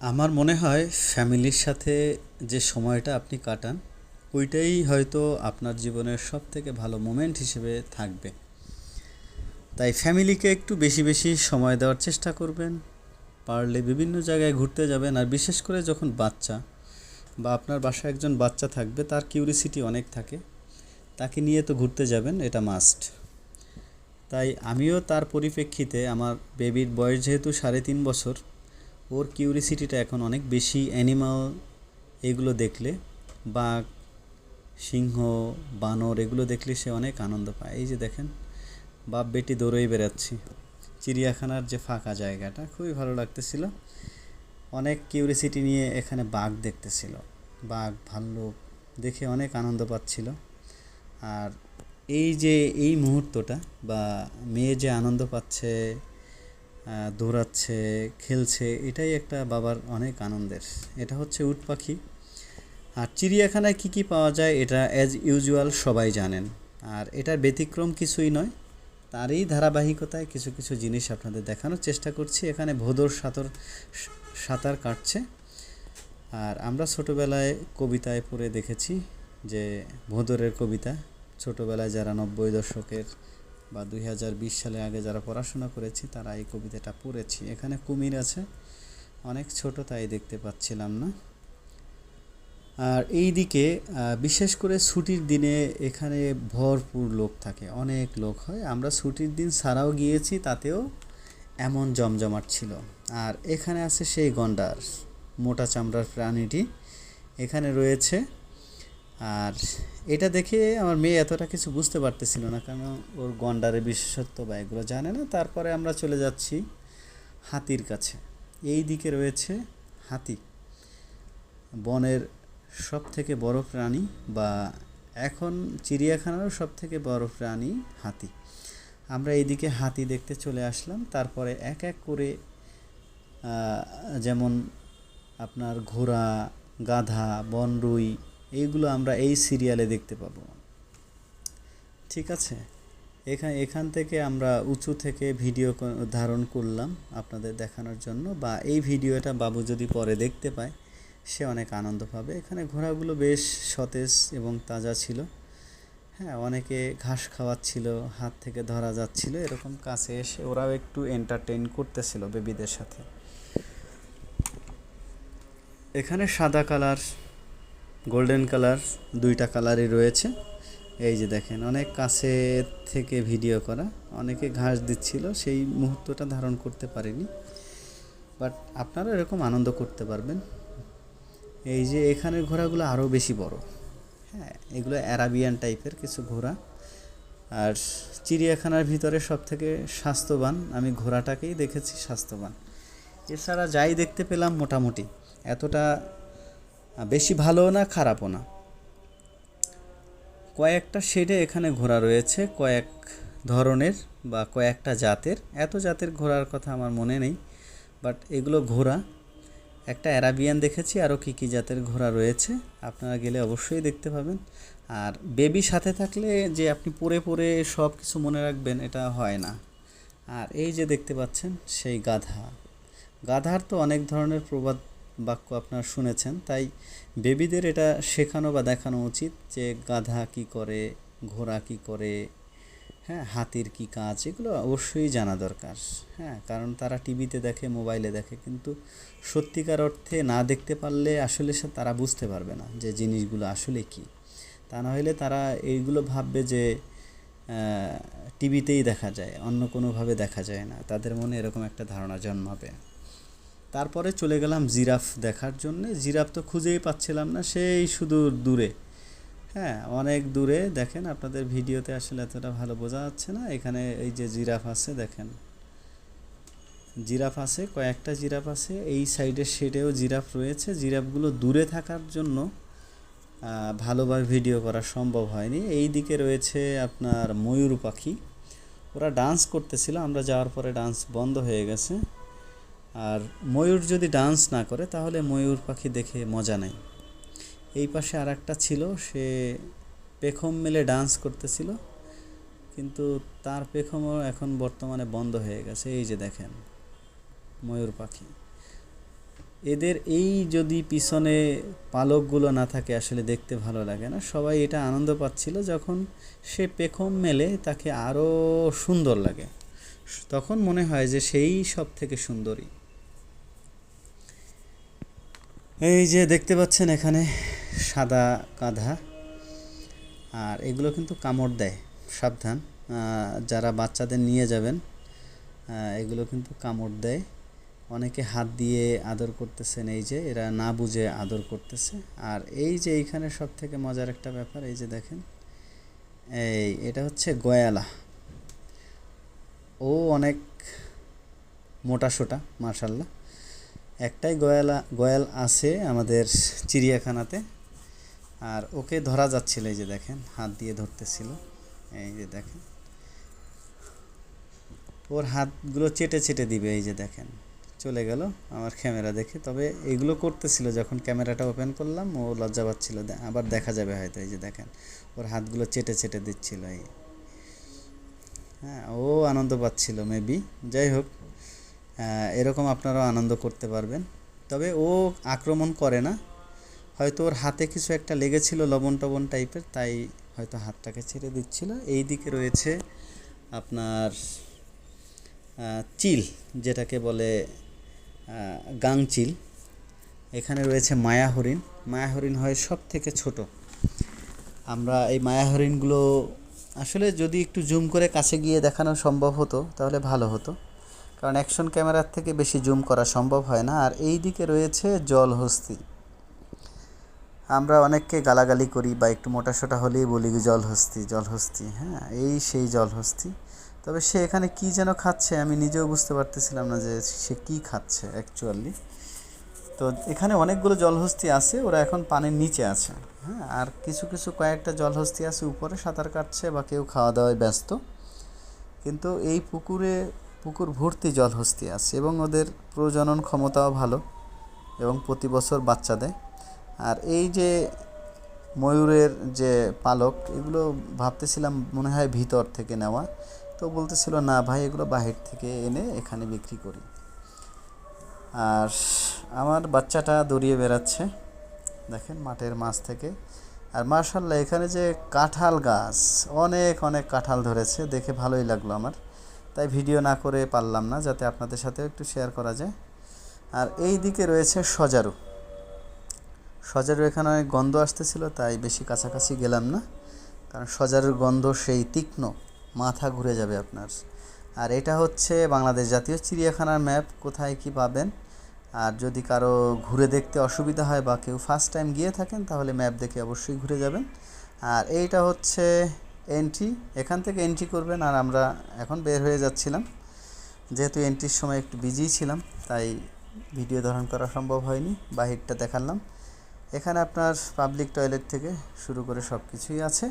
আমার মনে হয় ফ্যামিলির সাথে যে সময়টা আপনি কাটান, ওইটাই হয়তো আপনার জীবনের সব থেকে ভালো মোমেন্ট হিসেবে থাকবে। তাই ফ্যামিলিকে একটু বেশি বেশি সময় দেওয়ার চেষ্টা করবেন, পারলে বিভিন্ন জায়গায় ঘুরতে যাবেন, আর বিশেষ করে যখন বাচ্চা বা আপনার বাসায় একজন বাচ্চা থাকবে, তার কিউরিসিটি অনেক থাকে, তাকে নিয়ে তো ঘুরতে যাবেন, এটা মাস্ট তাই আমিও তার পরিপ্রেক্ষিতে আমার বেবির বয়স যেহেতু সাড়ে তিন বছর ওর কিউরিসিটিটা এখন অনেক বেশি অ্যানিমাল এগুলো দেখলে, বাঘ, সিংহ, বানর এগুলো দেখলে সে অনেক আনন্দ পায়। এই যে দেখেন, বাপ বেটি দৌড়েই বেড়াচ্ছি। চিড়িয়াখানার যে ফাঁকা জায়গাটা, খুবই ভালো লাগতেছিল। অনেক কিউরিসিটি নিয়ে এখানে বাঘ দেখতেছিল। বাঘ, ভাল্লুক, দেখে অনেক আনন্দ পাচ্ছিল। আর এই যে এই মুহূর্তটা বা মেয়ে যে আনন্দ পাচ্ছে দৌড়াচ্ছে, খেলছে, এটাই একটা বাবার অনেক আনন্দের। এটা হচ্ছে উট পাখি। আর চিড়িয়াখানায় কী কী পাওয়া যায় এটা অ্যাজ ইউজুয়াল সবাই জানেন। আর এটার ব্যতিক্রম কিছুই নয়, তারই ধারাবাহিকতায় কিছু কিছু জিনিস আপনাদের দেখানোর চেষ্টা করছি। এখানে ভোদর সাঁতর সাঁতার কাটছে। আর আমরা ছোটোবেলায় কবিতায় পড়ে দেখেছি যে ভোদরের কবিতা, ছোটোবেলায় যারা নব্বই দশকের বা দুই হাজার বিশ সালে আগে যারা পড়াশোনা করেছি, তারা এই কবিতাটা পড়েছি। এখানে কুমির আছে, অনেক ছোট, তাই দেখতে পাচ্ছিলাম না। আর এই দিকে বিশেষ করে ছুটির দিনে এখানে ভরপুর লোক থাকে, অনেক লোক হয়। আমরা ছুটির দিন ছাড়াও গিয়েছি, তাতেও এমন জমজমাট ছিল। আর এখানে আছে সেই গন্ডার, মোটা চামড়ার প্রাণীটি। এখানে রয়েছে আর এটা দেখে আমার মেয়ে এতটা কিছু বুঝতে পারতেছিল না কারণ ওর গন্ডারের বিশেষত্ব বা এগুলো জানে না। তারপরে আমরা চলে যাচ্ছি হাতির কাছে। এই দিকে রয়েছে হাতি। বনের সব থেকে বড় প্রাণী বা এখন চিড়িয়াখানারও সব থেকে বড় প্রাণী হাতি। আমরা এইদিকে হাতি দেখতে চলে আসলাম। তারপরে এক এক করে যেমন আপনার ঘোড়া, গাধা, বনরুই এইগুলো আমরা এই সিরিয়ালে দেখতে পাবো। ঠিক আছে? এখান এখান থেকে আমরা উঁচু থেকে ভিডিও ধারণ করলাম আপনাদের দেখানোর জন্য বা এই ভিডিওটা বাবু যদি পরে দেখতে পায়, সে অনেক আনন্দ পাবে। এখানে ঘোড়াগুলো বেশ সতেজ এবং তাজা ছিল। হ্যাঁ অনেকে ঘাস খাওয়াচ্ছিল, হাত থেকে ধরা যাচ্ছিল, এরকম কাছে এসে ওরাও একটু এন্টারটেইন করতেছিল বেবিদের সাথে। এখানে সাদা কালার গোল্ডেন কালার দুইটা কালারই রয়েছে। এই যে দেখেন, অনেক কাছে থেকে ভিডিও করা, অনেকে ঘাস দিচ্ছিল, সেই মুহূর্তটা ধারণ করতে পারিনি। বাট আপনারা এরকম আনন্দ করতে পারবেন। এই যে এখানের ঘোড়াগুলো আরও বেশি বড়। হ্যাঁ এগুলো অ্যারাবিয়ান টাইপের কিছু ঘোড়া। আর চিড়িয়াখানার ভিতরে সব থেকে স্বাস্থ্যবান, আমি ঘোড়াটাকেই দেখেছি স্বাস্থ্যবান। এছাড়া যাই দেখতে পেলাম, মোটামুটি। এতটা বেশি ভালোও না, খারাপও না। কয়েকটা শেডে এখানে ঘোড়া রয়েছে, কয়েক ধরনের বা কয়েকটা জাতের। এত জাতের ঘোড়ার কথা আমার মনে নেই বাট এগুলো ঘোড়া একটা অ্যারাবিয়ান দেখেছি, আরও কী কী জাতের ঘোড়া রয়েছে, আপনারা গেলে অবশ্যই দেখতে পাবেন। আর বেবি সাথে থাকলে যে আপনি পরে পরে সব কিছু মনে রাখবেন, এটা হয় না। আর এই যে দেখতে পাচ্ছেন, সেই গাধা। গাধার তো অনেক ধরনের প্রবাদ বাক্য আপনারা শুনেছেন, তাই বেবিদের এটা শেখানো বা দেখানো উচিত যে গাধা কি করে, ঘোড়া কি করে হ্যাঁ হাতির কি কাজ, এগুলো অবশ্যই জানা দরকার। হ্যাঁ কারণ তারা টিভিতে দেখে, মোবাইলে দেখে, কিন্তু সত্যিকার অর্থে না দেখতে পারলে আসলে সে, তারা বুঝতে পারবে না যে জিনিসগুলো আসলে কি। তা না হলে তারা এইগুলো ভাববে যে টিভিতেই দেখা যায়, অন্য কোনোভাবে দেখা যায় না। তাদের মনে এরকম একটা ধারণা জন্মাবে। তারপরে চলে গেলাম জিরাফ দেখার জন্য। জিরাফ তো খুঁজেই পাচ্ছিলাম না, সেই শুধু দূরে। হ্যাঁ অনেক দূরে। দেখেন আপনাদের ভিডিওতে আসলে এতটা ভালো বোঝা যাচ্ছে না। এখানে এই যে জিরাফ আছে, দেখেন। জিরাফ আছে, কয়েকটা জিরাফ আছে। এই সাইডের শেডেও জিরাফ রয়েছে। জিরাফগুলো দূরে থাকার জন্য ভালোভাবে ভিডিও করা সম্ভব হয়নি। এই দিকে রয়েছে আপনার ময়ূর পাখি। ওরা ডান্স করতেছিল। আমরা যাওয়ার পরে ডান্স বন্ধ হয়ে গেছে। আর ময়ূর যদি ডান্স না করে, তাহলে ময়ূর পাখি দেখে মজা নেই। এই পাশে আর একটা ছিল, সে পেখম মেলে ডান্স করতেছিল, কিন্তু তার পেখমও এখন বর্তমানে বন্ধ হয়ে গেছে। এই যে দেখেন, ময়ূর পাখি। এদের এই যদি পিছনে পালকগুলো না থাকে, আসলে দেখতে ভালো লাগে না। সবাই এটা আনন্দ পাচ্ছিল যখন সে পেখম মেলে, তাকে আরও সুন্দর লাগে। তখন মনে হয় যে সেই সব থেকে সুন্দরী। এই যে দেখতে পাচ্ছেন এখানে সাদা কাঁধা। আর এগুলো কিন্তু কামড় দেয়, সাবধান। যারা বাচ্চাদের নিয়ে যাবেন এগুলো কিন্তু কামড় দেয়। অনেকে হাত দিয়ে আদর করতেছেন, এই যে এরা না বুঝে আদর করতেছে। আর এই যে এইখানে সব থেকে মজার একটা ব্যাপার, এই যে দেখেন, এই এটা হচ্ছে গয়ালা। ও অনেক মোটা সোটা মার্শাল্লাহ একটাই গয়াল গয়াল আছে আমাদের চিড়িয়াখানাতে। আর ওকে ধরা যাচ্ছিল এই যে দেখেন, হাত দিয়ে ধরতেছিল। এই যে দেখেন। ওর হাতগুলো চেটে চেটে দিবে, এই যে দেখেন। চলে গেল আমার ক্যামেরা দেখে। তবে এগুলো করতেছিল, যখন ক্যামেরাটা ওপেন করলাম, ও লজ্জা পাচ্ছিল। আবার দেখা যাবে হয়তো, এই যে দেখেন। ওর হাতগুলো চেটে চেটে দিচ্ছিল, এই। হ্যাঁ ও আনন্দ পাচ্ছিল মেবি যাই হোক এরকম আপনারাও আনন্দ করতে পারবেন। তবে ও আক্রমণ করে না। হয়তো ওর হাতে কিছু একটা লেগেছিল লবণ টবণ টাইপের তাই হয়তো হাতটাকে ছেড়ে দিচ্ছিল। এই দিকে রয়েছে আপনার চিল যেটাকে বলে আহ, গাং চিল এখানে রয়েছে মায়া হরিণ মায়া হরিণ হয় সব থেকে ছোট। আমরা এই মায়া হরিণগুলো আসলে যদি একটু জুম করে কাছে গিয়ে দেখানো সম্ভব হতো তাহলে ভালো হতো। কারণ অ্যাকশন ক্যামেরার থেকে বেশি জুম করা সম্ভব হয় না। আর এই দিকে রয়েছে জলহস্তি আমরা অনেককে গালাগালি করি বা একটু মোটাসোটা হলেই বলি জলহস্তি জলহস্তি হ্যাঁ এই সেই জলহস্তি তবে সে এখানে কি যেন খাচ্ছে আমি নিজেও বুঝতে পারতেছিলাম না যে সে কি খাচ্ছে অ্যাকচুয়ালি তো এখানে অনেকগুলো জলহস্তি আছে, ওরা এখন পানির নিচে আছে। হ্যাঁ আর কিছু কিছু কয়েকটা জলহস্তি আছে, উপরে সাঁতার কাটছে বা কেউ খাওয়া দাওয়ায় ব্যস্ত। কিন্তু এই পুকুরে পুকুর ভর্তি জলহস্তি আছে এবং ওদের প্রজনন ক্ষমতাও ভালো এবং প্রতি বছর বাচ্চা দেয়। আর এই যে ময়ূরের যে পালক, এগুলো ভাবতেছিলাম মনে হয় ভিতর থেকে নেওয়া। তো বলতেছিল, না ভাই, এগুলো বাহির থেকে এনে এখানে বিক্রি করি। আর আমার বাচ্চাটা দড়িয়ে বেড়াচ্ছে, দেখেন মাঠের মাছ থেকে। আর মার্শাল্লাহ এখানে যে কাঁঠাল গাছ, অনেক অনেক কাঁঠাল ধরেছে, দেখে ভালোই লাগল আমার। তাই ভিডিও না করে পারলাম না, যাতে আপনাদের সাথেও একটু শেয়ার করা যায়। আর এই দিকে রয়েছে সজারু। সজারু এখানে অনেক গন্ধ আসতেছিল, তাই বেশি কাছাকাছি গেলাম না। কারণ সজারুর গন্ধ সেই তীক্ষ্ণ, মাথা ঘুরে যাবে আপনার। আর এটা হচ্ছে বাংলাদেশ জাতীয় চিড়িয়াখানার ম্যাপ কোথায় কি পাবেন। আর যদি কারও ঘুরে দেখতে অসুবিধা হয় বা কেউ ফার্স্ট টাইম গিয়ে থাকেন, তাহলে ম্যাপ দেখে অবশ্যই ঘুরে যাবেন। আর এইটা হচ্ছে এন্ট্রি এখান থেকে এন্ট্রি করবেন আর আমরা এখন বের হয়ে যাচ্ছিলাম। যেহেতু এন্ট্রির সময় একটু বিজি ছিলাম, তাই ভিডিও ধারণ করা সম্ভব হয়নি, বাহিরটা দেখালাম। এখানে আপনার পাবলিক টয়লেট থেকে শুরু করে সব কিছুই আছে।